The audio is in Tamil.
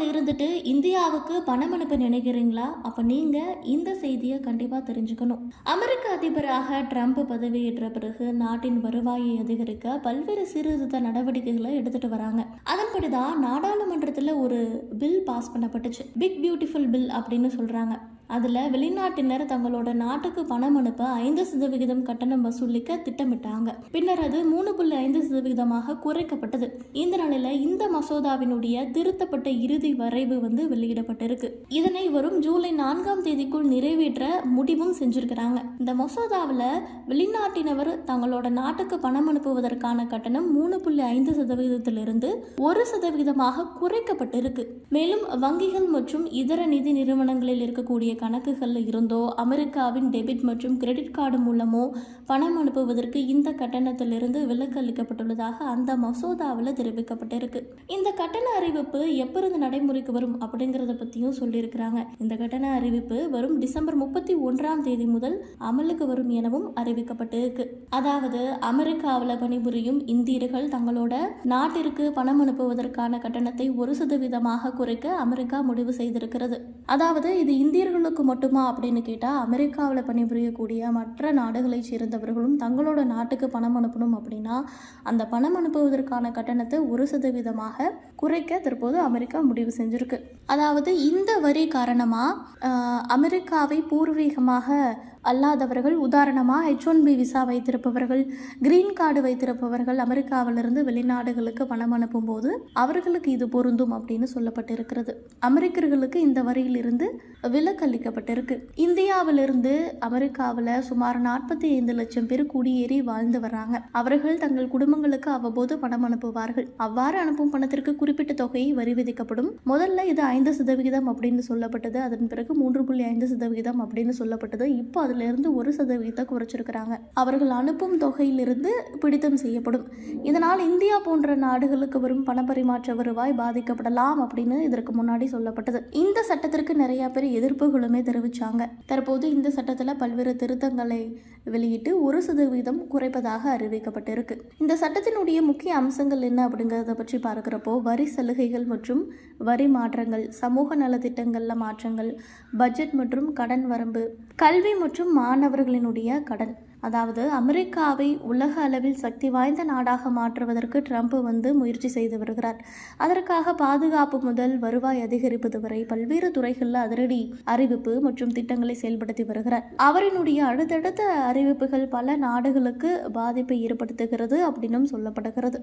அமெரிக்காவில் இருந்துட்டு இந்தியாவுக்கு பணம் அனுப்ப நினைக்கிறீங்களா? அப்போ நீங்கள் இந்த செய்தியை கண்டிப்பாக தெரிஞ்சுக்கணும். அமெரிக்க அதிபராக ட்ரம்ப் பதவியேற்ற பிறகு நாட்டின் வருவாயை அதிகரிக்க பல்வேறு சீர்திருத்த நடவடிக்கைகளை எடுத்துட்டு வராங்க. அதன்படிதான் நாடாளுமன்றத்தில் ஒரு பில் பாஸ் பண்ணப்பட்டுச்சு. பிக் பியூட்டிஃபுல் பில் அப்படின்னு சொல்கிறாங்க அதில் வெளிநாட்டினர் தங்களோட நாட்டுக்கு பணம் அனுப்ப ஐந்து சதவிகிதம் கட்டணம் வசூலிக்க திட்டமிட்டாங்க. பின்னர் அது மூணு புள்ளி ஐந்து சதவிகிதமாக குறைக்கப்பட்டது. இந்த நிலையில் இந்த மசோதாவினுடைய திருத்தப்பட்ட இறுதி வரைவு வந்து வெளியிடப்பட்டிருக்கு. இதனை வரும் ஜூலை நான்காம் தேதிக்குள் நிறைவேற்ற முடிவும் செஞ்சிருக்கிறாங்க. இந்த மசோதாவில் வெளிநாட்டினவர் தங்களோட நாட்டுக்கு பணம் அனுப்புவதற்கான கட்டணம் மூணு புள்ளி ஐந்து சதவீதத்திலிருந்து ஒரு சதவிகிதமாக குறைக்கப்பட்டிருக்கு. மேலும் வங்கிகள் மற்றும் இதர நிதி நிறுவனங்களில் இருக்கக்கூடிய கணக்குகளில் இருந்தோ அமெரிக்காவின் டெபிட் மற்றும் கிரெடிட் கார்டு மூலமோ பணம் அனுப்புவதற்கு இந்த கட்டணத்திலிருந்து விலக்கு அளிக்கப்பட்டுள்ளதாக அந்த மசோதாவில் தெரிவிக்கப்பட்டிருக்கு. இந்த கட்டண அறிவிப்பு எப்பிருந்து நடைமுறைக்கு வரும் அப்படிங்கிறத பற்றியும் சொல்லியிருக்கிறாங்க. இந்த கட்டண அறிவிப்பு வரும் டிசம்பர் முப்பத்தி ஒன்றாம் தேதி முதல் அமலுக்கு வரும் எனவும் அறிவிக்கப்பட்டிருக்கு. அதாவது அமெரிக்காவில் பணிபுரியும் இந்தியர்கள் தங்களோட நாட்டிற்கு பணம் அனுப்புவதற்கான கட்டணத்தை ஒரு சதவீதமாக குறைக்க அமெரிக்கா முடிவு செய்திருக்கிறது. அதாவது இது இந்தியர்களுக்கு மட்டுமா அப்படின்னு கேட்டால் அமெரிக்காவில் பணிபுரியக்கூடிய மற்ற நாடுகளைச் சேர்ந்தவர்களும் தங்களோட நாட்டுக்கு பணம் அனுப்பணும் அப்படின்னா அந்த பணம் அனுப்புவதற்கான கட்டணத்தை ஒரு சதவீதமாக குறைக்க தற்போது அமெரிக்கா முடிவு செஞ்சிருக்கு. அதாவது இந்த வரி காரணமாக அமெரிக்காவை பூர்வீகமாக அல்லாதவர்கள் உதாரணமாக ஹெச் ஒன் பி விசா வைத்திருப்பவர்கள் கிரீன் கார்டு வைத்திருப்பவர்கள் அமெரிக்காவிலிருந்து வெளிநாடுகளுக்கு பணம் அனுப்பும்போது அவர்களுக்கு இது பொருந்தும் அப்படின்னு சொல்லப்பட்டிருக்கிறது. அமெரிக்கர்களுக்கு இந்த வரியிலிருந்து விலக்கு அளிக்கப்பட்டிருக்கு. இந்தியாவிலிருந்து அமெரிக்காவில் சுமார் நாற்பத்தி ஐந்து லட்சம் பேர் குடியேறி வாழ்ந்து வர்றாங்க. அவர்கள் தங்கள் குடும்பங்களுக்கு அவ்வப்போது பணம் அனுப்புவார்கள். அவ்வாறு அனுப்பும் பணத்திற்கு குறிப்பிட்ட தொகையை வரி விதிக்கப்படும். முதல்ல இது ஐந்து சதவிகிதம் அப்படின்னு சொல்லப்பட்டது. அதன் பிறகு மூன்று புள்ளி ஐந்து சதவிகிதம் அப்படின்னு சொல்லப்பட்டது. இப்போ அதிலிருந்து ஒரு சதவீதத்தை குறைச்சிருக்கிறாங்க. அவர்கள் அனுப்பும் தொகையிலிருந்து பிடித்தம் செய்யப்படும். இதனால் இந்தியா போன்ற நாடுகளுக்கு வரும் பணப்பரிமாற்ற வருவாய் பாதிக்கப்படலாம் அப்படின்னு இதற்கு முன்னாடி சொல்லப்பட்டது. இந்த சட்டத்திற்கு நிறைய பேர் எதிர்ப்புகளுமே தெரிவிச்சாங்க. தற்போது இந்த சட்டத்தில் பல்வேறு திருத்தங்களை வெளியிட்டு ஒரு சதவீதம் குறைப்பதாக அறிவிக்கப்பட்டிருக்கு. இந்த சட்டத்தினுடைய முக்கிய அம்சங்கள் என்ன அப்படிங்கிறத பற்றி பார்க்குறப்போ வரி சலுகைகள் மற்றும் வரி மாற்றங்கள் சமூக நலத்திட்டங்களில் மாற்றங்கள் பட்ஜெட் மற்றும் கடன் வரம்பு கல்வி மற்றும் மற்றும் மாணவர்களினுடைய கடன். அதாவது அமெரிக்காவை உலக அளவில் சக்தி வாய்ந்த நாடாக மாற்றுவதற்கு ட்ரம்ப் வந்து முயற்சி செய்து வருகிறார். அதற்காக பாதுகாப்பு முதல் வருவாய் அதிகரிப்பது வரை பல்வேறு துறைகளில் அதிரடி அறிவிப்பு மற்றும் திட்டங்களை செயல்படுத்தி வருகிறார். அவரினுடைய அடுத்தடுத்த அறிவிப்புகள் பல நாடுகளுக்கு பாதிப்பை ஏற்படுத்துகிறது அப்படின்னும் சொல்லப்படுகிறது.